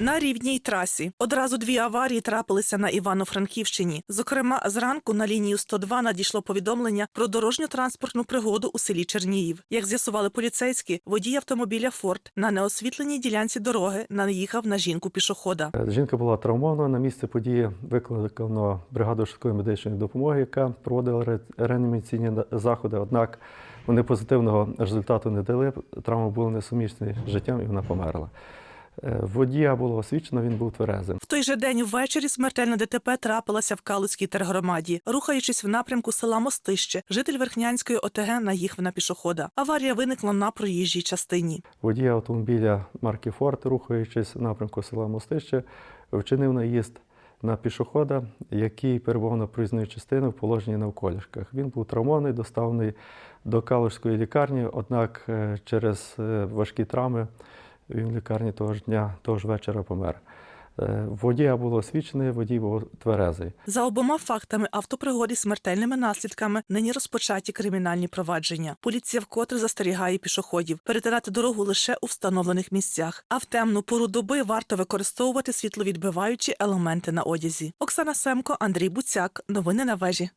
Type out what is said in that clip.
На рівній трасі одразу дві аварії трапилися на Івано-Франківщині. Зокрема, зранку на лінію 102 надійшло повідомлення про дорожньо-транспортну пригоду у селі Черніїв. Як з'ясували поліцейські, водій автомобіля Форд на неосвітленій ділянці дороги наїхав на жінку пішохода. Е, Жінка була травмована. На місце події викликано бригаду швидкої медичної допомоги, яка проводила ре- реанімаційні заходи. Однак вони позитивного результату не дали. Травми були несумісні з життям, і вона померла. Е, Водія було освічено, він був тверезим. В той же день ввечері смертельна ДТП трапилася в Калуцькій тергромаді. Рухаючись в напрямку села Мостище, житель Верхнянської ОТГ наїхав на пішохода. Аварія виникла на проїжджій частині. Водій автомобіля марки Форд, рухаючись в напрямку села Мостище, вчинив наїзд на пішохода, який перебував на проїзної частини в положенні навколішках. Він був травмований, доставлений до Калужської лікарні, однак е, через е, важкі травми він в лікарні того ж дня, того ж вечора помер. Е, Водія було освічений, водій був тверезий. За обома фактами автопригоди смертельними наслідками нині розпочаті кримінальні провадження. Поліція вкотре застерігає пішоходів перетинати дорогу лише у встановлених місцях. А в темну пору доби варто використовувати світловідбиваючі елементи на одязі. Оксана Семко, Андрій Буцяк. Новини на вежі.